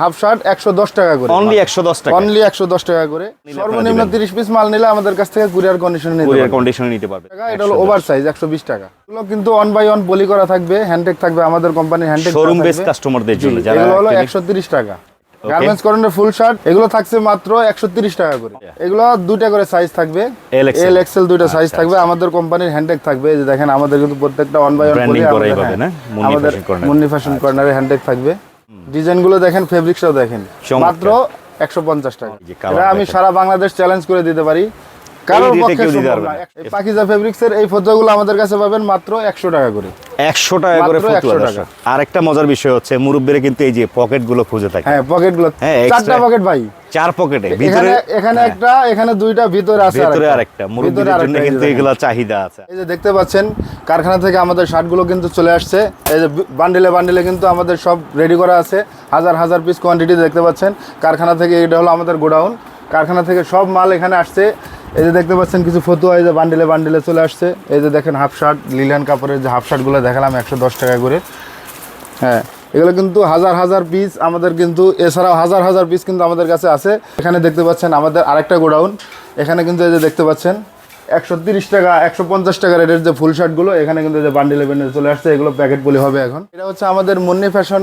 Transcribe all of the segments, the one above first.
Half shirt একশো দশ টাকা করে। অনলি একশো দশ টাকা। অনলি একশো দশ টাকা করে। সর্বনিম্ন তিরিশ পিস মাল নিলে আমাদের কাছ থেকে কুরিয়ার কন্ডিশনে নিতে কুরিয়ার কন্ডিশনে নিতে পারবে। এটা হলো ওভার সাইজ একশো বিশ টাকা। এগুলো কিন্তু অন বাই অন পলি করা থাকবে হ্যান্ডটেক থাকবে আমাদের কোম্পানির হ্যান্ডটেক শোরুম বেস কাস্টমারদের জন্য যারা এগুলো হলো একশো তিরিশ টাকা। গার্মেন্টস কটনের ফুল শার্ট এগুলো থাকছে মাত্র একশো তিরিশ টাকা করে। এগুলো দুইটা করে সাইজ থাকবে। এল এক্সেল দুইটা সাইজ থাকবে আমাদের কোম্পানির হ্যান্ডটেক থাকবে। যে দেখেন আমাদের কিন্তু প্রত্যেকটা অন বাই অন আমাদের মুন্নি ফ্যাশন কর্নারে হ্যান্ডটেক থাকবে। ডিজাইনগুলো দেখেন ফেব্রিক্সটাও দেখেন। মাত্র একশো পঞ্চাশ টাকা। এটা আমি সারা বাংলাদেশ চ্যালেঞ্জ করে দিতে পারি। কারোর পক্ষে পাকিজা ফেব্রিক্সের এই ফজ্জাগুলো আমাদের কাছে পাবেন মাত্র একশো টাকা করে। একশো টাকা করে ফতুয়া 100 দর্শক। আর একটা মজার বিষয় হচ্ছে মুরব্বীরা কিন্তু এই যে গুলো খুঁজে থাকে। হ্যাঁ গুলো হ্যাঁ, চারটা পকেট ভাই। চার পকেটে। ভিতরে এখানে একটা এখানে দুইটা ভিতরে আছে ভিতরে আরেকটা। মুরব্বীদের জন্য কিন্তু। এগুলা চাহিদা আছে। এই যে দেখতে পাচ্ছেন কারখানা থেকে আমাদের শার্টগুলো কিন্তু চলে আসছে। এই যে বান্ডিলে বান্ডিলে কিন্তু আমাদের সব রেডি করা আছে। হাজার হাজার পিস কোয়ান্টিটি দেখতে পাচ্ছেন। কারখানা থেকে এটা হলো আমাদের গোডাউন। কারখানা থেকে সব মাল এখানে আসছে। এই যে দেখতে পাচ্ছেন কিছু ফতুয়া, এই যে বান্ডিলে বান্ডিলে চলে আসছে। এই যে দেখেন হাফ শার্ট লিলান কাপড়ের যে হাফ শার্টগুলো দেখালাম, একশো দশ টাকা করে। হ্যাঁ এগুলো কিন্তু হাজার হাজার পিস আমাদের কিন্তু, এছাড়াও হাজার হাজার পিস কিন্তু আমাদের কাছে আছে। এখানে দেখতে পাচ্ছেন আমাদের আরেকটা গোডাউন। এখানে কিন্তু এই যে দেখতে পাচ্ছেন, একশো তিরিশ টাকা, একশো পঞ্চাশ টাকা রেটের যে ফুল শার্টগুলো এখানে কিন্তু যে বান্ডিলে বান্ডিলে চলে আসছে, এগুলো প্যাকেট পলি হবে এখন। এটা হচ্ছে আমাদের Munni fashion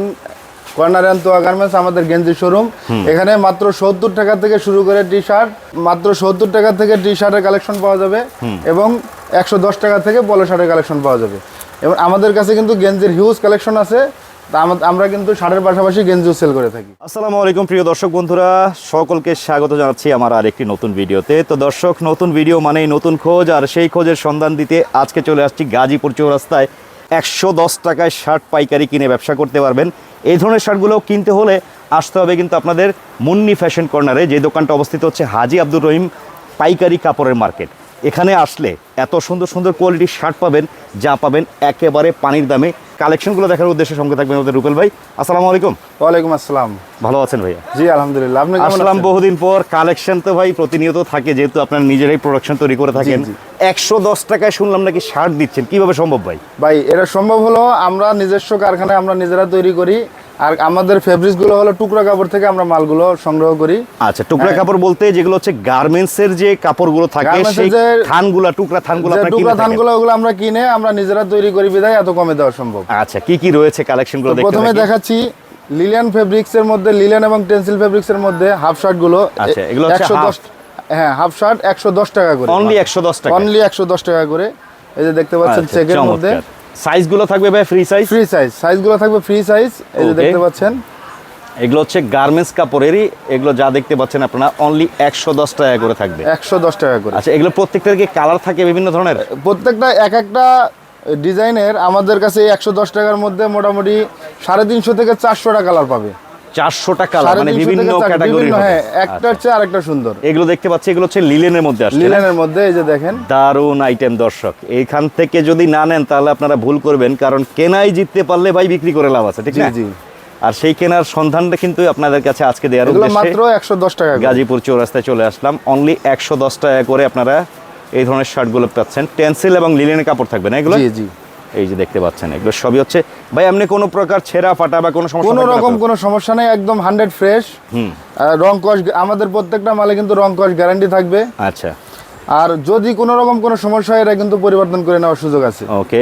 corner and Toya garments আমাদের গেঞ্জি শোরুম এখানে মাত্র সত্তর টাকা থেকে শুরু করে টি শার্ট মাত্র সত্তর টাকা থেকে টি শার্টের কালেকশন পাওয়া যাবে এবং একশো দশ টাকা থেকে পলো শার্টের কালেকশন পাওয়া যাবে। এবং আমাদের কাছে কিন্তু গেঞ্জির হিউজ কালেকশন আছে। আমরা কিন্তু পাশাপাশি গেঞ্জিও সেল করে থাকি। আসসালামু আলাইকুম প্রিয় দর্শক বন্ধুরা। সকলকে স্বাগত জানাচ্ছি আমার আরেকটি নতুন ভিডিওতে। তো দর্শক নতুন ভিডিও মানেই নতুন খোঁজ আর সেই খোঁজের সন্ধান দিতে আজকে চলে আসছি গাজীপুর চৌরাস্তায়। একশো দশ টাকায় শার্ট পাইকারি কিনে ব্যবসা করতে পারবেন। এই ধরনের শার্টগুলো কিনতে হলে আসতে হবে কিন্তু আপনাদের মুন্নি ফ্যাশন কর্নারে, যে দোকানটা অবস্থিত হচ্ছে হাজি আব্দুর রহিম পাইকারি কাপড়ের মার্কেট। এখানে আসলে এত সুন্দর সুন্দর কোয়ালিটির শার্ট পাবেন যা পাবেন একেবারে পানির দামে। কালেকশনগুলো দেখার উদ্দেশ্যে সঙ্গে থাকবেন আমাদের রুপেল ভাই। আসসালামু আলাইকুম। ওয়ালাইকুম আসসালাম। ভালো আছেন ভাইয়া? জি আলহামদুলিল্লাহ। আপনি আসলাম? বহুদিন পর। কালেকশন তো ভাই প্রতিনিয়ত থাকে যেহেতু আপনার নিজেরাই প্রোডাকশন তৈরি করে থাকেন। একশো দশ টাকায় শুনলাম নাকি শার্ট দিচ্ছেন কীভাবে সম্ভব ভাই? ভাই এটা সম্ভব হলো আমরা নিজস্ব কারখানায় আমরা নিজেরা তৈরি করি। আর আমাদের ফেব্রিক্সগুলো হলো টুকরা কাপড় থেকে আমরা মালগুলো সংগ্রহ করি। আচ্ছা টুকরা কাপড় বলতে যেগুলো হচ্ছে গার্মেন্টস এর যে কাপড়গুলো থাকে হ্যাঁ। সেই থানগুলা টুকরা থানগুলো আপনারা টুকরা ওগুলো আমরা কিনে আমরা নিজেরা তৈরি করি বিধায় এত কমে দেওয়া সম্ভব। আচ্ছা কি কি রয়েছে কালেকশনগুলো দেখতে প্রথমে দেখাচ্ছি লিলিয়ান ফেব্রিক্স এর মধ্যে লিলিয়ান এবং টেন্সিল ফেব্রিক্স এর মধ্যে হাফ শার্টগুলো আচ্ছা, এগুলো হচ্ছে একশো দশ হ্যাঁ হাফ শার্ট একশো দশ টাকা করে। অনলি একশো দশ টাকা। অনলি একশো দশ টাকা করে। এই যে দেখতে পাচ্ছেন আচ্ছা, চেকের মধ্যে। সাইজগুলো থাকবে ভাই ফ্রি সাইজ ফ্রি সাইজ সাইজগুলো থাকবে ফ্রি সাইজ এই যে দেখতে পাচ্ছেন। এগুলো হচ্ছে গার্মেন্টস কাপড়েরই এগুলো যা দেখতে পাচ্ছেন আপনারা অনলি একশো দশ টাকা করে থাকবে। একশো দশ টাকা করে। আচ্ছা এগুলো প্রত্যেকটার কি কালার থাকে বিভিন্ন ধরনের? প্রত্যেকটা এক একটা ডিজাইনের আমাদের কাছে একশো দশ টাকার মধ্যে মোটামুটি সাড়ে তিনশো থেকে চারশোটা কালার পাবে। চারশোটা কালার সাড়ে মানে বিভিন্ন ক্যাটাগরি হ্যাঁ একটার চেয়ে আরেকটা সুন্দর। এগুলো দেখতে পাচ্ছি এগুলো হচ্ছে লিলেনের মধ্যে আসছে লিলেনের মধ্যে এই যে দেখেন। দারুণ আইটেম দর্শক। এইখান থেকে যদি না নেন তাহলে আপনারা ভুল করবেন কারণ কেনাই জিততে পারলে ভাই বিক্রি করে লাভ আছে ঠিক না? জি। আর সেই কেনার সন্ধানটা কিন্তু আপনাদের কাছে আজকে দেওয়ার উদ্দেশ্যে মাত্র একশো দশ টাকা করে। গাজীপুর চৌরাস্তায় চলে আসলাম। অনলি একশো দশ টাকা করে আপনারা এই ধরনের শার্টগুলো পাচ্ছেন। টেন্সিল এবং লিলেনের কাপড় থাকবে না এগুলো? জি জি। এই যে দেখতে পাচ্ছেন এগুলো সবই হচ্ছে ভাই আপনি কোনো প্রকার ছেঁড়া ফাটা বা কোনো সমস্যা কোনো রকম কোনো সমস্যা নেই একদম হান্ড্রেড ফ্রেশ হুম। রং কস আমাদের প্রত্যেকটা মালে কিন্তু রং কস গ্যারান্টি থাকবে। আচ্ছা। আর যদি কোনো রকম কোনো সমস্যা হয় এটা কিন্তু পরিবর্তন করে নেওয়ার সুযোগ আছে। ওকে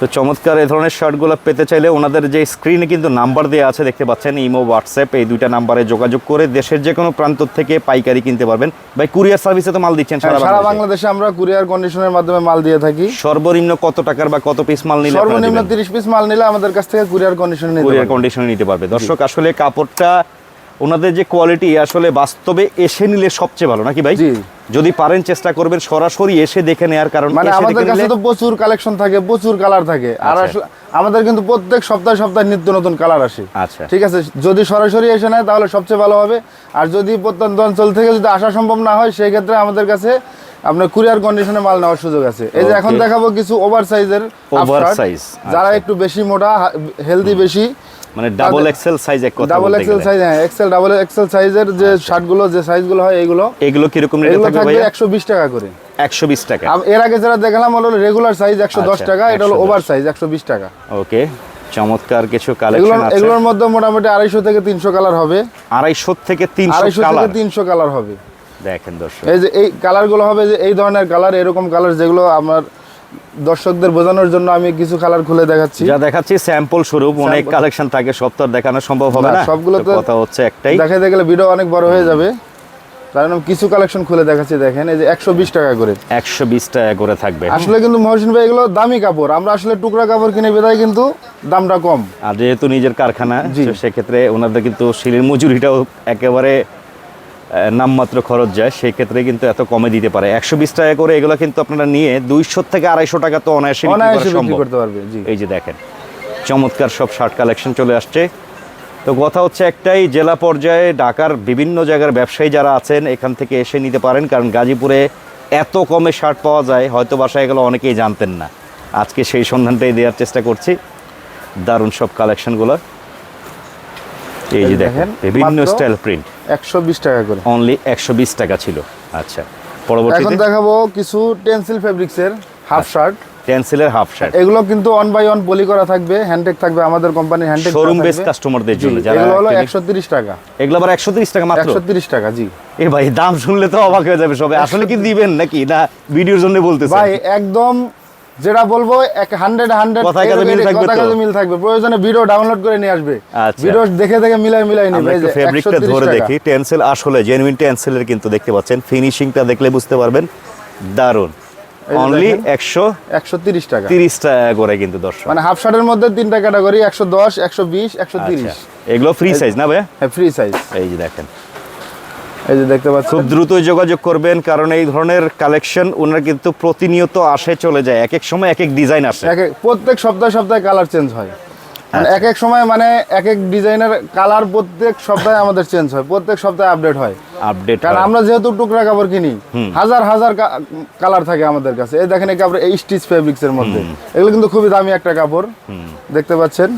তো চমৎকার এই ধরনের শার্টগুলো পেতে চাইলে ওনাদের যে স্ক্রিনে কিন্তু নাম্বার দেওয়া আছে দেখতে পাচ্ছেন ইমো হোয়াটসঅ্যাপ এই দুইটা নাম্বারে যোগাযোগ করে দেশের যে কোনো প্রান্ত থেকে পাইকারি কিনতে পারবেন। ভাই কুরিয়ার সার্ভিসে তো মাল দিচ্ছেন হ্যাঁ, সারা সারা বাংলাদেশে আমরা কুরিয়ার কন্ডিশনের মাধ্যমে মাল দিয়ে থাকি। সর্বনিম্ন কত টাকার বা কত পিস মাল নিলে সর্বনিম্ন তিরিশ পিস মাল নিলে আমাদের কাছ থেকে কুরিয়ার কন্ডিশনে নিতে কুরিয়ার কন্ডিশনে নিতে পারবে। দর্শক আসলে কাপড়টা ওনাদের যে কোয়ালিটি আসলে বাস্তবে এসে নিলে সবচেয়ে ভালো নাকি ভাই? যদি পারেন চেষ্টা করবেন সরাসরি এসে দেখে নেওয়ার কারণ মানে আমাদের কাছে তো প্রচুর কালেকশন থাকে প্রচুর কালার থাকে। আর আচ্ছা। আমাদের কিন্তু প্রত্যেক সপ্তাহে সপ্তাহে নিত্য নতুন কালার আসে। আচ্ছা। ঠিক আছে? যদি সরাসরি এসে নেয় তাহলে সবচেয়ে ভালো হবে। আর যদি প্রত্যন্ত অঞ্চল থেকে যদি আসা সম্ভব না হয় সেই ক্ষেত্রে আমাদের কাছে আপনার কুরিয়ার কন্ডিশনে মাল নেওয়ার সুযোগ আছে। এই যে এখন দেখাবো কিছু ওভার সাইজের Oversize, যারা আচ্ছা। একটু বেশি মোটা হেলদি বেশি মানে ডাবল এক্সেল সাইজ এক কথা ডাবল এক্সেল সাইজ হ্যাঁ এক্সেল ডাবল এক্সেল সাইজের যে শার্টগুলো যে সাইজগুলো হয় এইগুলো এগুলো কীরকম রেটে এগুলো থাকবে থাকবে ভাইয়া? একশো বিশ টাকা করে। একশো বিশ টাকা। আম- এর আগে যারা দেখালাম হলো রেগুলার সাইজ একশো দশ আচ্ছা, টাকা এটা হলো ওভার সাইজ একশো বিশ টাকা। ওকে চমৎকার কিছু এগুলো কালেকশন আছে। এগুলোর মধ্যে মোটামুটি আড়াইশো থেকে তিনশো কালার হবে। আড়াইশো থেকে তিনশো আড়াইশো থেকে কালার তিনশো কালার হবে। দেখেন দর্শক। এই যে এই কালারগুলো হবে যে এই ধরনের কালার এরকম কালার যেগুলো আমার দর্শকদের বোঝানোর জন্য আমি কিছু কালার খুলে দেখাচ্ছি। যা দেখাচ্ছি স্যাম্পল স্বরূপ অনেক কালেকশন থাকে সব তো দেখানো সম্ভব হবে না, সবগুলো তো কথা হচ্ছে একটাই। দেখাতে গেলে ভিডিও অনেক বড় হয়ে যাবে। কারণ আমি কিছু কালেকশন খুলে দেখাচ্ছি দেখেন এই যে একশো বিশ টাকা করে। একশো বিশ টাকা করে থাকবে। আসলে কিন্তু মহসিন ভাই এগুলো দামি কাপড়। আমরা আসলে টুকরা কাপড় কিনে বেদায় কিন্তু দামটা কম। আর যেহেতু নিজের কারখানা সেক্ষেত্রে ওনাদের কিন্তু শিলির মজুরিটাও একেবারে নামমাত্র খরচ যায় সেই ক্ষেত্রে কিন্তু এত কমে দিতে পারে। একশো বিশ টাকা করে এগুলো কিন্তু আপনারা নিয়ে দুইশো থেকে আড়াইশো টাকা তো অনায়াসে করতে পারবে এই যে দেখেন চমৎকার সব শার্ট কালেকশন চলে আসছে। তো কথা হচ্ছে একটাই জেলা পর্যায়ে ঢাকার বিভিন্ন জায়গার ব্যবসায়ী যারা আছেন এখান থেকে এসে নিতে পারেন কারণ গাজীপুরে এত কমে শার্ট পাওয়া যায় হয়তো বাসায় গেলে অনেকেই জানতেন না। আজকে সেই সন্ধানটাই দেওয়ার চেষ্টা করছি। দারুণ সব কালেকশনগুলো। এই যে দেখেন বিভিন্ন স্টাইল প্রিন্ট একশো বিশ টাকা করে। অনলি একশো বিশ টাকা ছিল। আচ্ছা এখন দেখাবো কিছু টেন্সিল ফেব্রিক্সের হাফ শার্ট টেন্সিলের হাফ শার্ট এগুলো কিন্তু অন বাই অন পলি করা থাকবে হ্যান্ডটেক থাকবে আমাদের কোম্পানির হ্যান্ডটেক শোরুম বেস কাস্টমারদের জন্য যারা এগুলো হলো actually- একশো তিরিশ টাকা। এগুলো আবার একশো তিরিশ টাকা মাত্র? একশো তিরিশ টাকা জি। এ ভাই দাম শুনলে তো অবাক হয়ে যাবে সবাই আসলে কি দিবেন নাকি? না ভিডিওর জন্য বলতেছেন। ভাই একদম যেটা বলব এক হান্ড্রেড হান্ড্রেড কাজে মিল থাকবে প্রয়োজনে ভিডিও ডাউনলোড করে নিয়ে আসবে। আচ্ছা। ভিডিও দেখে দেখে মিলাই মিলাই নিবে। এই যে ফেব্রিকটা ধরে দেখি। টেন্সেল আসলে জেনুইন টেন্সেলের কিন্তু দেখতে পাচ্ছেন। ফিনিশিংটা দেখলে বুঝতে পারবেন। দারুণ অনলি একশো একশো তিরিশ টাকা। তিরিশ টাকা করে কিন্তু দর্শক। মানে হাফ শার্টের মধ্যে তিনটা ক্যাটাগরি একশো দশ একশো বিশ একশো তিরিশ। আচ্ছা এগুলো ফ্রি সাইজ না ভাই হ্যাঁ ফ্রি সাইজ এই যে দেখেন। এই যে দেখতে পাচ্ছেন। খুব দ্রুত যোগাযোগ করবেন কারণ এই ধরনের কালেকশন ওনার কিন্তু প্রতিনিয়ত আসে চলে যায়। এক এক সময় এক এক ডিজাইন আসে। এক এক প্রত্যেক সপ্তাহে সপ্তাহে কালার চেঞ্জ হয়। মানে আচ্ছা। এক এক সময় মানে এক এক ডিজাইনের কালার প্রত্যেক সপ্তাহে আমাদের চেঞ্জ হয়। প্রত্যেক সপ্তাহে আপডেট হয়। আপডেট কারণ আমরা যেহেতু টুকরা কাপড় কিনি হাজার হাজার কালার থাকে আমাদের কাছে। এই দেখেন এই কাপড় এই স্টিচ ফেব্রিক্স এর মধ্যে। এগুলো কিন্তু খুবই দামি একটা কাপড়। দেখতে পাচ্ছেন?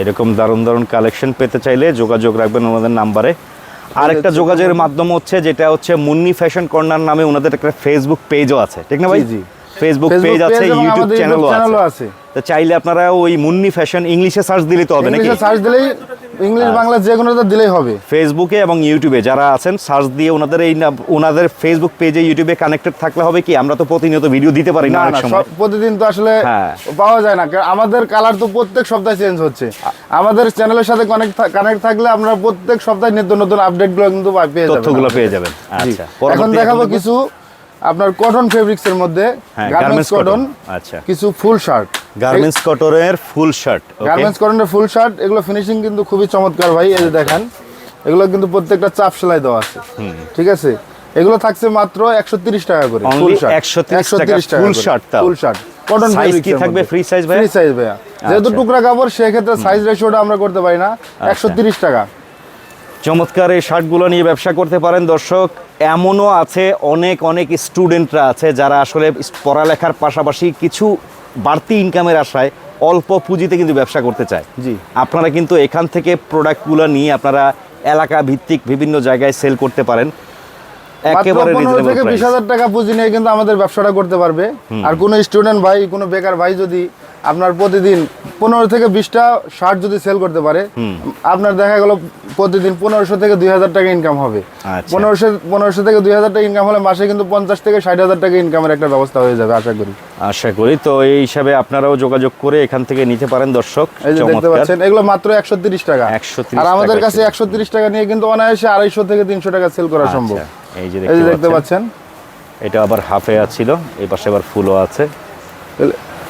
এরকম দারুণ দারুণ কালেকশন পেতে চাইলে যোগাযোগ রাখবেন ওনাদের নাম্বারে। আরেকটা যোগাযোগের মাধ্যম হচ্ছে যেটা হচ্ছে মুন্নি ফ্যাশন কর্নার নামে ওনাদের একটা ফেসবুক পেজও আছে ঠিক না ভাই। ফেসবুক পেজ আছে ইউটিউব চ্যানেলও আছে। তো চাইলে আপনারা ওই মুন্নি ফ্যাশন ইংলিশে সার্চ দিলে তো হবে নাকি? সার্চ দিলেই ইংলিশ আচ্ছা। বাংলা যে কোনোটা দিলেই হবে। ফেসবুকে এবং ইউটিউবে যারা আছেন সার্চ দিয়ে ওনাদের এই ওনাদের ফেসবুক পেজে ইউটিউবে কানেক্টেড থাকলে হবে কি আমরা তো প্রতিনিয়ত ভিডিও দিতে পারি না অনেক সময়। প্রতিদিন তো আসলে হ্যাঁ। পাওয়া যায় না কারণ আমাদের কালার তো প্রত্যেক সপ্তাহে চেঞ্জ হচ্ছে। আমাদের চ্যানেলের সাথে কানেক্ট কানেক্ট থাকলে আমরা প্রত্যেক সপ্তাহে নিত্য নতুন আপডেটগুলো কিন্তু পেয়ে যাবেন। তথ্যগুলো পেয়ে যাবেন। আচ্ছা এখন দেখাবো কিছু আপনার কটন ফেব্রিক্স এর মধ্যে হ্যাঁ গার্মেন্টস কটন আচ্ছা। কিছু ফুল শার্ট গার্মেন্টস কটনের ফুল শার্ট ওকে গার্মেন্টস কটনের ফুল শার্ট এগুলো ফিনিশিং কিন্তু খুবই চমৎকার ভাই এই যে দেখেন। এগুলো কিন্তু প্রত্যেকটা চাপ সেলাই দেওয়া আছে ঠিক আছে? এগুলো থাকছে মাত্র একশো তিরিশ টাকা করে ফুল শার্ট 130 টাকা, full shirt. Full shirt cotton Size কি থাকবে? Free size ভাইয়া? ফ্রি সাইজ ভাইয়া। যেহেতু আচ্ছা। টুকরা কাপড় সেক্ষেত্রে সাইজ রেশিওটা আমরা করতে পারি না। একশো তিরিশ টাকা। চমৎকার এই শার্টগুলো নিয়ে ব্যবসা করতে পারেন। দর্শক এমনও আছে অনেক অনেক স্টুডেন্টরা আছে যারা আসলে পড়ালেখার পাশাপাশি কিছু বাড়তি ইনকামের আশায় অল্প পুঁজিতে কিন্তু ব্যবসা করতে চায়। জি। আপনারা কিন্তু এখান থেকে প্রোডাক্টগুলো নিয়ে আপনারা এলাকা ভিত্তিক বিভিন্ন জায়গায় সেল করতে পারেন। একেবারে রিজনেবল থেকে বিশ হাজার টাকা পুঁজি নিয়ে কিন্তু আমাদের ব্যবসাটা করতে পারবে। আর কোনো স্টুডেন্ট ভাই কোনো বেকার ভাই যদি আপনার প্রতিদিন পনেরো থেকে বিশটা শার্ট যদি সেল করতে পারে আপনার দেখা গেল প্রতিদিন পনেরোশো থেকে দুই হাজার টাকা ইনকাম হবে। আচ্ছা। পনেরোশো পনেরোশো থেকে দুই হাজার টাকা ইনকাম হলে মাসে কিন্তু পঞ্চাশ থেকে ষাট হাজার টাকা ইনকামের একটা ব্যবস্থা হয়ে যাবে আশা করি। আশা করি। তো এই হিসাবে আপনারাও যোগাযোগ করে এখান থেকে নিতে পারেন দর্শক। এই যে দেখতে পাচ্ছেন এগুলো মাত্র একশো তিরিশ টাকা। 130 আর আমাদের কাছে একশো তিরিশ টাকা নিয়ে কিন্তু অনায়াসে আড়াইশো থেকে তিনশো টাকা সেল করা সম্ভব। আচ্ছা, এই যে দেখতে পাচ্ছেন। এটা আবার হাফে ছিল এই পাশে আবার ফুলও আছে।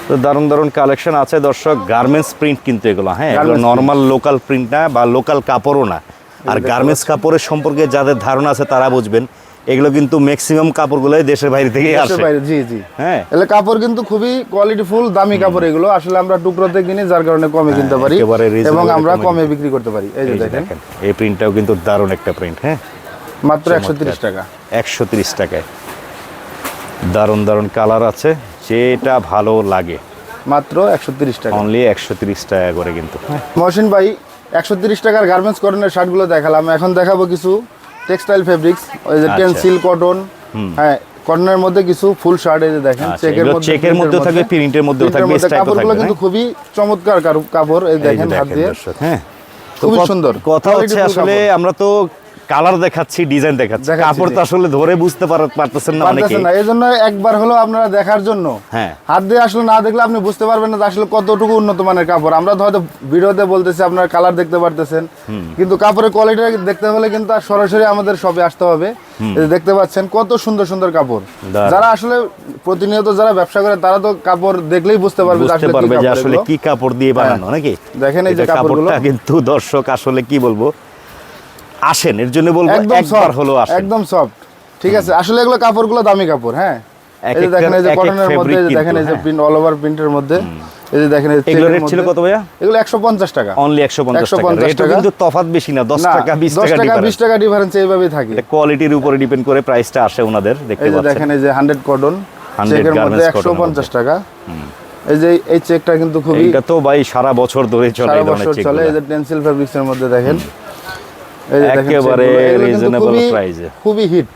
তো দারুণ দারুণ কালেকশন আছে দর্শক। গার্মেন্টস প্রিন্ট কিন্তু এগুলো হ্যাঁ এগুলো নর্মাল লোকাল প্রিন্ট না বা লোকাল কাপড়ও না। আর গার্মেন্টস কাপড়ের সম্পর্কে যাদের ধারণা আছে তারা বুঝবেন। এগুলো কিন্তু ম্যাক্সিমাম কাপড়গুলোই দেশের বাইরে থেকে আসে। জি জি। হ্যাঁ। এলে কাপড় কিন্তু খুবই কোয়ালিটি ফুল দামি কাপড় এগুলো। আসলে আমরা টুকরোতে কিনি যার কারণে কমে কিনতে পারি হ্যাঁ, এবং আমরা কমে বিক্রি করতে পারি। এই যে দেখেন। এই প্রিন্টটাও কিন্তু দারুণ একটা প্রিন্ট হ্যাঁ। মাত্র একশো তিরিশ টাকা। একশো তিরিশ টাকায়। দারুণ দারুণ কালার আছে। যেটা ভালো লাগে। মাত্র একশো তিরিশ টাকা। অনলি একশো তিরিশ টাকা করে কিন্তু। মহসিন ভাই একশো তিরিশ টাকার গার্মেন্টস কটনের শার্টগুলো দেখালাম। এখন দেখাবো কিছু টেক্সটাইল ফেব্রিক্স ওই যে আচ্ছা। টেন্সিল কটন হ্যাঁ কটনের মধ্যে কিছু ফুল শার্ট এই দেখেন আচ্ছা, এগুলো চেকের মধ্যেও থাকবে, প্রিন্টের মধ্যেও থাকবে, মধ্যে কাপড়গুলো কিন্তু হ্যাঁ? খুবই চমৎকার কারু- কাপড় এই দেখেন হাত দিয়ে হ্যাঁ। খুবই সুন্দর। কথা হচ্ছে আসলে আমরা তো কালার দেখাচ্ছি ডিজাইন দেখাচ্ছি। কাপড় তো আসলে ধরে বুঝতে পারতেছেন না অনেকে না। এই জন্য একবার হলো আপনারা দেখার জন্য। হ্যাঁ। হাত দিয়ে আসলে না দেখলে আপনি বুঝতে পারবেন না যে আসলে কতটুকু উন্নত মানের কাপড়। আমরা হয়তো ভিডিওতে বলতেছি আপনার কালার দেখতে পারতেছেন। কিন্তু কাপড়ের কোয়ালিটি দেখতে হলে কিন্তু সরাসরি আমাদের শপে আসতে হবে। দেখতে পাচ্ছেন কত সুন্দর সুন্দর কাপড়। যারা আসলে প্রতিনিয়ত যারা ব্যবসা করে তারা তো কাপড় দেখলেই বুঝতে পারবে আসলে কি পারবে যে কাপড় আসলে কি কাপড় দিয়ে বানানো নাকি? দেখেন এই যে কাপড়গুলো। কিন্তু দর্শক আসলে কি বলব? আসেন এর জন্য বলব একবার হলো আসেন। একদম সফট ঠিক আছে আসলে এগুলো কাপড়গুলো দামি কাপড় হ্যাঁ? এই যে দেখেন এই যে কটনের মধ্যে এই যে দেখেন এই যে প্রিন্ট অল ওভার প্রিন্টের মধ্যে এই যে দেখেন এগুলো রেট ছিল কত ভাইয়া? এগুলো একশো পঞ্চাশ টাকা। অনলি একশো পঞ্চাশ টাকা। 150 টাকা। কিন্তু তফাৎ বেশি না দশ না টাকা বিশ দশ টাকা টাকা বিশ difference। টাকা ডিফারেন্স এইভাবেই থাকে। এটা কোয়ালিটির উপরে ডিপেন্ড করে প্রাইসটা আসে ওনাদের দেখতে পাচ্ছেন। এই যে দেখেন এই যে হান্ড্রেড কটন 100 চেকের মধ্যে। garments একশো cotton-এর পঞ্চাশ টাকা। এই যে এই চেকটা কিন্তু খুবই এটা তো ভাই সারা বছর ধরে চলে এই ধরনের বছর চলে এই যে টেন্সিল ফেব্রিক্স এর মধ্যে দেখেন। একেবারে কিন্তু reasonable খুবই- হিট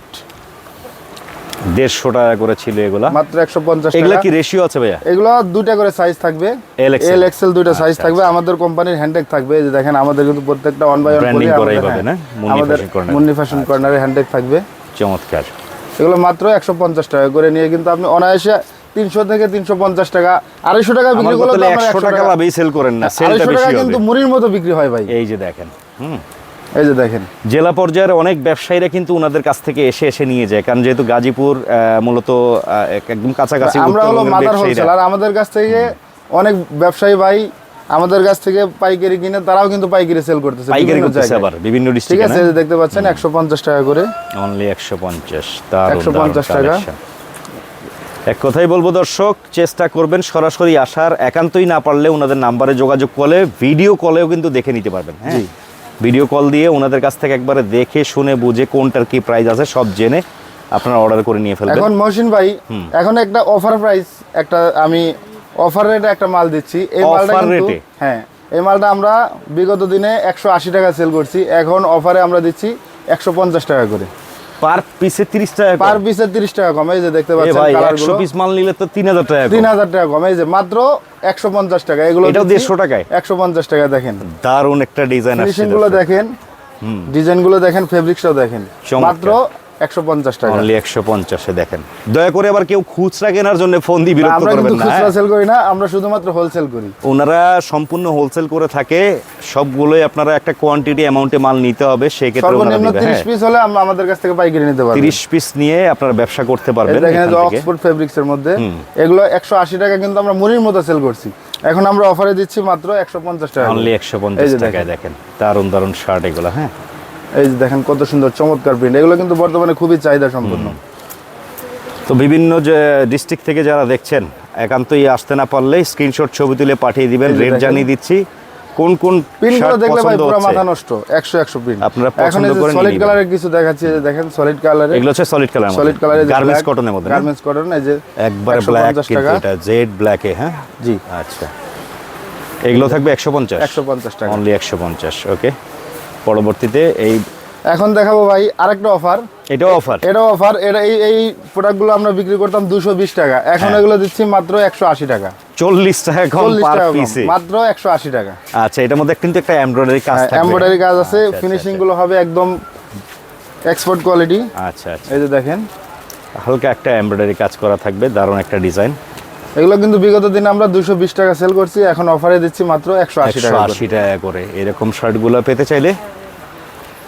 দেড়শো টাকা করে ছিল এগুলা। মাত্র একশো পঞ্চাশ এগুলা কি রেশিও আছে ভাইয়া? এগুলো দুইটা করে সাইজ থাকবে। এল এক্সেল দুইটা সাইজ আচ্ছা, থাকবে। আমাদের কোম্পানির হ্যান্ডটেক থাকবে। যে দেখেন আমাদের কিন্তু প্রত্যেকটা ওয়ান বাই ওয়ান Branding করা এইভাবে না? আমাদের মুন্নি ফ্যাশন কর্নারে হ্যান্ডটেক থাকবে। চমৎকার। এগুলো মাত্র একশো পঞ্চাশ টাকা করে নিয়ে কিন্তু আপনি অনায়াসে তিনশো থেকে তিনশো পঞ্চাশ টাকা আড়াইশো টাকা বিক্রি করলে একশো টাকা লাভেই সেল করেন না আড়াইশো বেশি টাকা কিন্তু মুড়ির মতো বিক্রি হয় ভাই। এই যে দেখেন হুম। এই যে দেখেন। জেলা পর্যায়ের অনেক ব্যবসায়ীরা কিন্তু ওনাদের কাছ থেকে এসে এসে নিয়ে যায় কারণ যেহেতু গাজীপুর মূলত একদম কাছাকাছি আমরা হলো মাদার। হোলসেলার আমাদের কাছ থেকে অনেক ব্যবসায়ী ভাই আমাদের কাছ থেকে পাইকারি কিনে তারাও কিন্তু পাইকারি সেল করতেছে পাইকারি করতেছে আবার বিভিন্ন ডিস্ট্রিক্টে ঠিক আছে এই যে দেখতে পাচ্ছেন একশো পঞ্চাশ টাকা করে। অনলি একশো পঞ্চাশ দারুণ 150 টাকা। এক কথাই বলব দর্শক চেষ্টা করবেন সরাসরি আসার একান্তই না পারলে ওনাদের নাম্বারে যোগাযোগ করলে ভিডিও কলেও কিন্তু দেখে নিতে পারবেন হ্যাঁ। ভিডিও কল দিয়ে ওনাদের কাছ থেকে একবারে দেখে শুনে বুঝে কোনটার কি প্রাইস আছে সব জেনে আপনারা অর্ডার করে নিয়ে ফেলবেন। এখন মহসিন ভাই এখন একটা অফার প্রাইস একটা আমি অফার রেটে একটা মাল দিচ্ছি। এই মালটা রেটে কিন্তু হ্যাঁ এই মালটা আমরা বিগত দিনে একশো আশি টাকা সেল করছি। এখন অফারে আমরা দিচ্ছি একশো পঞ্চাশ টাকা করে। পার পিসে তিরিশ টাকা পার পিসে তিরিশ টাকা কম এই যে দেখতে পাচ্ছি পাচ্ছেন ভাই কালার একশো পিস মাল নিলে তো তিন হাজার টাকা তিন হাজার টাকা কম এই যে মাত্র একশো পঞ্চাশ টাকা এগুলো এটা 150 টাকায়? একশো পঞ্চাশ টাকা দেখেন। দারুণ একটা ডিজাইন আসছে ফিনিশিংগুলো দেখেন ডিজাইনগুলো দেখেন ফেব্রিক্সটাও দেখেন। মাত্র একশো পঞ্চাশ টাকা। অনলি একশো পঞ্চাশে দেখেন। দয়া করে আবার কেউ খুচরা কেনার জন্য ফোন দিয়ে বিরক্ত করবেন না খুচরা হ্যাঁ? সেল করি না আমরা শুধুমাত্র হোলসেল করি। ওনারা সম্পূর্ণ হোলসেল করে থাকে সবগুলোই আপনারা একটা কোয়ান্টিটি অ্যামাউন্টে মাল নিতে হবে সেক্ষেত্রে ওনারা সর্বনিম্ন দিবে তিরিশ হ্যাঁ। পিস হলে আমরা আমাদের কাছ থেকে পাইকারি নিতে পারব তিরিশ পিস নিয়ে আপনারা ব্যবসা করতে পারবেন দেখেন এখান যে অক্সফোর্ড ফেব্রিক্স এর মধ্যে এগুলো একশো আশি টাকা কিন্তু আমরা মুড়ির মতো সেল করছি। এখন আমরা অফারে দিচ্ছি মাত্র একশো পঞ্চাশ টাকা অনলি টাকায় দেখেন। দারুণ দারুণ শার্ট এগুলো হ্যাঁ। এই যে দেখেন কত সুন্দর চমৎকার প্রিন্ট এগুলো কিন্তু বর্তমানে খুবই চাহিদা সম্পন্ন তো বিভিন্ন যে ডিস্ট্রিক্ট থেকে যারা দেখছেন একান্তই আসতে না পারলে স্ক্রিনশট ছবি তুলে পাঠিয়ে দিবেন রেট জানিয়ে দিচ্ছি। কোন কোন প্রিন্টগুলো শার্ট দেখলে ভাই পুরো মাথা নষ্ট একশো একশো প্রিন্ট আপনারা পছন্দ করে সলিড। কালারের কিছু দেখাচ্ছি যে দেখেন সলিড কালারের এগুলো হচ্ছে সলিড কালার সলিড কালারের গার্মেন্টস কটনের মধ্যে গার্মেন্টস কটন এই যে একবারে ব্ল্যাক 150 কিন্তু এটা জেড ব্ল্যাকে হ্যাঁ? জি। আচ্ছা। এগুলো থাকবে একশো পঞ্চাশ? একশো পঞ্চাশ টাকা। অনলি একশো পঞ্চাশ ওকে পরবর্তীতে এই এখন দেখাবো ভাই আরেকটা অফার এটাও অফার এটাও অফার এটা এই এই প্রোডাক্টগুলো আমরা বিক্রি করতাম দুশো বিশ টাকা। এখন হ্যাঁ। এগুলো দিচ্ছি মাত্র একশো আশি টাকা। চল্লিশ টাকা কম পার পিসে মাত্র একশো আশি টাকা। আচ্ছা এটার মধ্যে কিন্তু একটা এমব্রয়ডারি কাজ এমব্রয়ডারি কাজ আছে। আচ্ছা, ফিনিশিংগুলো হবে একদম এক্সপোর্ট কোয়ালিটি আচ্ছা আচ্ছা। এই যে দেখেন। হালকা একটা এমব্রয়ডারি কাজ করা থাকবে দারুণ একটা ডিজাইন এগুলো কিন্তু বিগত দিনে আমরা দুশো বিশ টাকা সেল করছি। এখন অফারে দিচ্ছি মাত্র একশো আশি টাকা। আশি টাকা করে। এরকম শার্টগুলো পেতে চাইলে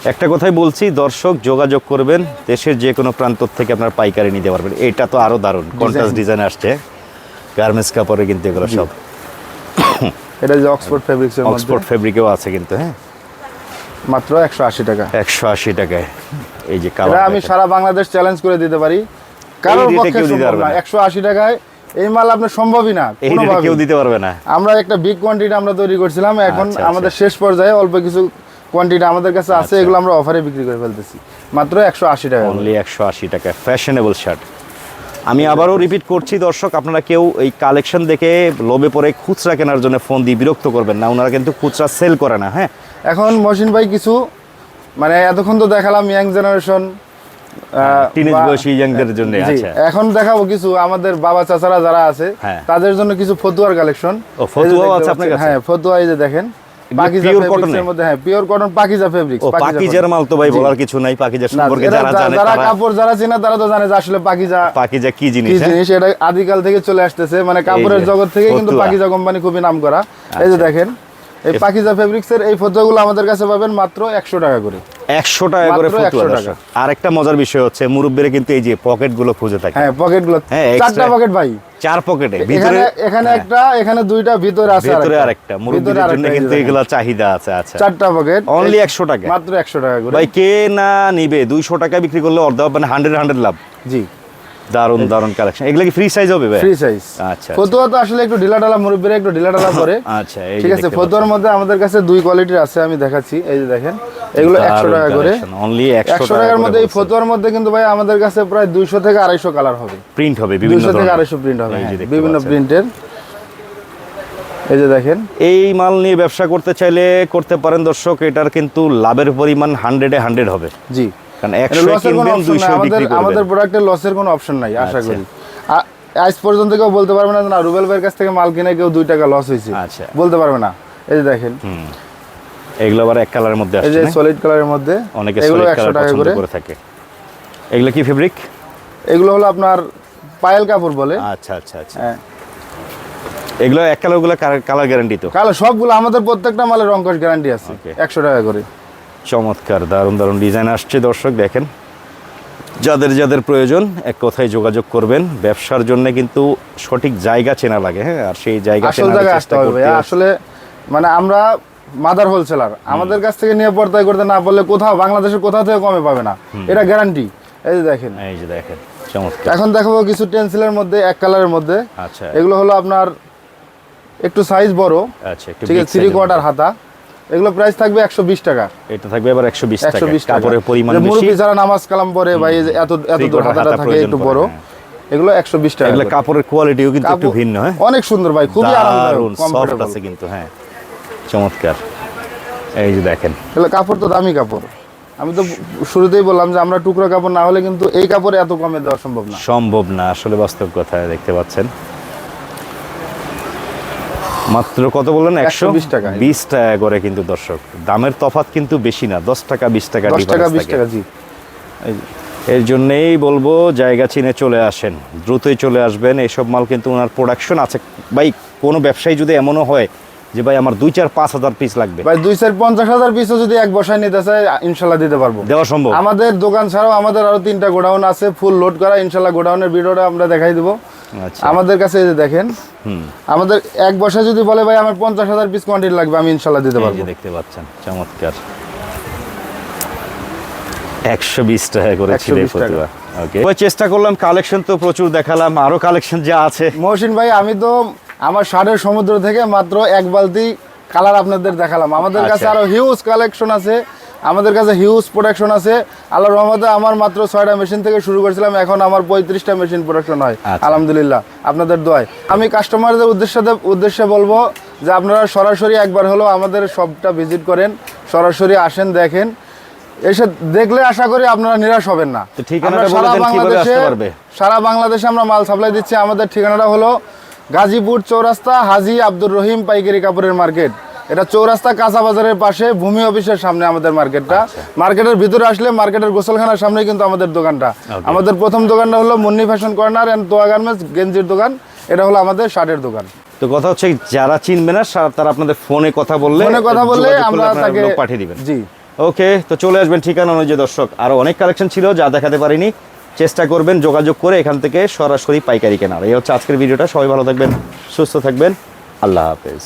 একটা কথাই বলছি দর্শক যোগাযোগ করবেন দেশের যে কোনো প্রান্ত থেকে আপনার পাইকারি নিতে পারবেন। এটা তো আরও দারুণ কন্ট্রাস্ট ডিজাইন আসছে। গার্মেন্টস কাপড়ে কিন্তু এগুলো সব। এটা যে অক্সফোর্ড ফেব্রিক্স অক্সফোর্ড ফেব্রিকেও আছে কিন্তু হ্যাঁ। মাত্র একশো আশি টাকা। একশো আশি টাকায় এই যে কালার আমি সারা বাংলাদেশ চ্যালেঞ্জ করে দিতে পারি। কারোর পক্ষে। একশো আশি টাকায় এই মাল আপনার সম্ভবই না কেউ দিতে পারবে না। আমরা একটা বিগ কোয়ান্টিটি আমরা তৈরি করছিলাম। এখন আচ্ছা, আচ্ছা। আমাদের শেষ পর্যায়ে অল্প কিছু কোয়ান্টিটি আমাদের কাছে আছে আচ্ছা। এগুলো আমরা অফারে বিক্রি করে ফেলতেছি। মাত্র একশো আশি টাকা অনলি একশো আশি টাকা ফ্যাশনেবল শার্ট আমি আবারও রিপিট করছি দর্শক আপনারা কেউ এই কালেকশন দেখে লোভে পড়ে খুচরা কেনার জন্য ফোন দিয়ে বিরক্ত করবেন না ওনারা কিন্তু খুচরা সেল করে না হ্যাঁ? এখন মহসিন ভাই কিছু মানে এতক্ষণ তো দেখালাম ইয়াং জেনারেশন টিনেজ বা- বয়সী ইয়াংদের জন্য আচ্ছা। এখন দেখাবো কিছু আমাদের বাবা চাচারা যারা আছে হ্যাঁ। তাদের জন্য কিছু ফতুয়ার কালেকশন ও, ফতুয়াও আছে আপনার কাছে? হ্যাঁ ফতুয়া এই যে দেখেন। পাকিজা pure এর মধ্যে হ্যাঁ পিওর কটন পাকিজা ফেব্রিক্স পাকিজার মাল তো ভাই বলার কিছু নাই পাকিজার সম্পর্কে যারা জানে যারা কাপড় যারা চেনে তারা তো জানে যে আসলে পাকিজা পাকিজা কি কি জিনিস হ্যাঁ? জিনিস এটা আদিকাল থেকে চলে আসতেছে মানে কাপড়ের জগৎ থেকে কিন্তু পাকিজা কোম্পানি খুবই নাম করা এই যে আচ্ছা। দেখেন এই পাকিজা ফেব্রিক্সের এই আমাদের কাছে পাবেন মাত্র একশো টাকা করে। একশো টাকা করে ফতুয়া 100 দর্শক। আরেকটা মজার বিষয় হচ্ছে মুরব্বীরা কিন্তু এই যে পকেটগুলো খুঁজে থাকে। হ্যাঁ পকেটগুলো হ্যাঁ, চারটা পকেট ভাই। চার পকেটে। ভিতরে এখানে এখানে একটা এখানে দুইটা ভিতরে আছে ভিতরে আরেকটা। মুরব্বীদের জন্য কিন্তু এগুলা চাহিদা আছে আচ্ছা। চারটা পকেট। অনলি একশো টাকা। মাত্র একশো টাকা করে। ভাই কে না নিবে? দুইশো টাকা বিক্রি করলে অর্ধ মানে হান্ড্রেড হান্ড্রেড লাভ। জি। দারুণ দারুণ কালেকশন এগুলো কি ফ্রি সাইজ হবে ভাই? ফ্রি সাইজ আচ্ছা ফতুয়া তো আসলে একটু ঢিলা ঢালা মুরব্বীরা একটু ঢিলা ঢালা করে। আচ্ছা এই ঠিক আছে ফতুয়ার মধ্যে আমাদের কাছে দুই কোয়ালিটির আছে আমি দেখাচ্ছি। এই যে দেখেন এগুলো একশো টাকা করে। অনলি একশো একশো টাকার মধ্যে এই ফতুয়ার মধ্যে কিন্তু ভাই আমাদের কাছে প্রায় দুইশো থেকে আড়াইশো কালার হবে। প্রিন্ট হবে বিভিন্ন দুইশো থেকে ধরনের। আড়াইশো প্রিন্ট হবে হ্যাঁ, বিভিন্ন প্রিন্টের এই যে দেখেন। এই মাল নিয়ে ব্যবসা করতে চাইলে করতে পারেন দর্শক এটার কিন্তু লাভের পরিমাণ হান্ড্রেডে হান্ড্রেড হবে। জি। কারণ আমাদের প্রোডাক্টের লসের কোনো অপশন নাই আশা আচ্ছা। করি। আজ পর্যন্ত কেউ বলতে পারবে না রুবেল ভাইয়ের কাছ থেকে মাল কিনে কেউ দুই টাকা লস হয়েছে। আচ্ছা। বলতে পারবে না। এই যে দেখেন। এগুলো আবার এক কালারের মধ্যে এই যে সলিড কালারের মধ্যে অনেকে এগুলো সলিড একশো কালার টাকা পছন্দ করে। করে থাকে। এগুলো কি ফেব্রিক এগুলো হলো আপনার পায়েল কাপড় বলে। আচ্ছা আচ্ছা আচ্ছা। হ্যাঁ। এগুলো এক কালারগুলো কালার গ্যারান্টি তো? কালো সবগুলো আমাদের প্রত্যেকটা মালের রঙ্কশ গ্যারান্টি আছে একশো টাকা করে। চমৎকার দারুণ দারুণ ডিজাইন আসছে। দর্শক দেখেন যাদের যাদের প্রয়োজন এক কথায় যোগাযোগ করবেন। ব্যবসার জন্য কিন্তু সঠিক জায়গা চেনা লাগে হ্যাঁ? আর সেই জায়গা আসল আসতে হবে। আসলে মানে আমরা মাদার হোলসেলার। আমাদের কাছ থেকে নিয়ে পর্দায় করতে না পারলে কোথাও বাংলাদেশের কোথাও থেকে কমে পাবে না। এটা গ্যারান্টি এই যে দেখেন। এই যে দেখেন চমৎকার। এখন দেখাবো কিছু টেন্সিলের মধ্যে এক কালারের মধ্যে। আচ্ছা। এগুলো হলো আপনার একটু সাইজ বড়। আচ্ছা ঠিক আছে থ্রি কোয়ার্টার হাতা। এগুলো প্রাইস থাকবে একশো বিশ টাকা। এটা থাকবে এবার টাকা। কাপড়ের পরিমাণ বেশি। যারা নামাজ কালাম পরে এত এত দূর হাতাটা থাকে একটু বড় হ্যাঁ। এগুলো একশো বিশ টাকা। এগুলো কাপড়ের কোয়ালিটিও কিন্তু একটু ভিন্ন হ্যাঁ। অনেক সুন্দর ভাই খুবই আরামদায়ক সফট আছে কিন্তু হ্যাঁ। চমৎকার। এই যে দেখেন। এগুলো কাপড় তো দামি কাপড়। আমি তো শুরুতেই বললাম যে আমরা টুকরো কাপড় না হলে কিন্তু এই কাপড়ে এত কমে দেওয়া সম্ভব না। সম্ভব না আসলে বাস্তব কথা দেখতে পাচ্ছেন। মাত্র কত বললেন? একশো বিশ টাকা। বিশ টাকা করে কিন্তু দর্শক। দামের তফাত কিন্তু বেশি না দশ টাকা বিশ টাকা দশ টাকা বিশ টাকা জি। এর জন্যেই বলব জায়গা চিনে চলে আসেন। দ্রুতই চলে আসবেন। এইসব মাল কিন্তু ওনার প্রোডাকশন আছে। ভাই কোনো ব্যবসায়ী যদি এমনও হয় যে ভাই আমার দুই চার পাঁচ হাজার পিস লাগবে। ভাই দুই চার পঞ্চাশ হাজার পিসও যদি এক বসায় নিতে চায় ইনশাল্লাহ দিতে পারব। দেওয়া সম্ভব। আমাদের দোকান ছাড়াও আমাদের আরও তিনটা গোডাউন আছে ফুল লোড করা। ইনশাল্লাহ গোডাউনের ভিডিওটা আমরা দেখাই দিব। আমাদের কাছে এই যে দেখেন আমাদের এক বসা যদি বলে ভাই আমার পঞ্চাশ হাজার পিস কোয়ান্টিটি লাগবে আমি ইনশাল্লাহ দিতে পারব। দেখতে পাচ্ছেন চমৎকার। একশো বিশ টাকা করে ছিল 120 ওকে চেষ্টা করলাম কালেকশন তো প্রচুর দেখালাম আরও কালেকশন যা আছে। মহসিন ভাই আমি তো আমার ষাটের সমুদ্র থেকে মাত্র এক বালতি কালার আপনাদের দেখালাম। আমাদের কাছে আচ্ছা। আরও হিউজ কালেকশন আছে। আমাদের কাছে হিউজ প্রোডাকশন আছে। আল্লাহ রহমতে আমার মাত্র ছয়টা মেশিন থেকে শুরু করেছিলাম এখন আমার পঁয়ত্রিশটা মেশিন প্রোডাকশন হয়। আচ্ছা। আলহামদুলিল্লাহ আপনাদের দোয়ায়। আমি কাস্টমারদের উদ্দেশ্যে উদ্দেশ্যে বলব যে আপনারা সরাসরি একবার হলেও আমাদের সবটা ভিজিট করেন সরাসরি আসেন দেখেন। এসে দেখলে আশা করি আপনারা নিরাশ হবেন না। সারা বাংলাদেশে- সারা বাংলাদেশে আমরা মাল সাপ্লাই দিচ্ছি। আমাদের ঠিকানাটা হলো গাজীপুর চৌরাস্তা হাজি আব্দুর রহিম পাইকারি কাপড়ের মার্কেট এটা চৌরাস্তা কাঁচা বাজারের পাশে ভূমি অফিসের সামনে আমাদের মার্কেটটা। আচ্ছা। মার্কেটের ভিতরে আসলে মার্কেটের গোসলখানার সামনে কিন্তু আমাদের দোকানটা। আমাদের প্রথম দোকানটা হলো Munni fashion corner and Toya garments গেঞ্জির দোকান। এটা হলো আমাদের শার্টের দোকান। তো কথা হচ্ছে যারা চিনবে না তারা আপনাদের ফোনে কথা বললে ফোনে কথা বললে আমরা তাকে পাঠিয়ে দিবেন। জি। ওকে তো চলে আসবেন ঠিকানা অনুযায়ী দর্শক। আরও অনেক কালেকশন ছিল যা দেখাতে পারিনি। চেষ্টা করবেন যোগাযোগ করে এখান থেকে সরাসরি পাইকারি কেনার। এই হচ্ছে আজকের ভিডিওটা। সবাই ভালো থাকবেন সুস্থ থাকবেন। আল্লাহ হাফেজ।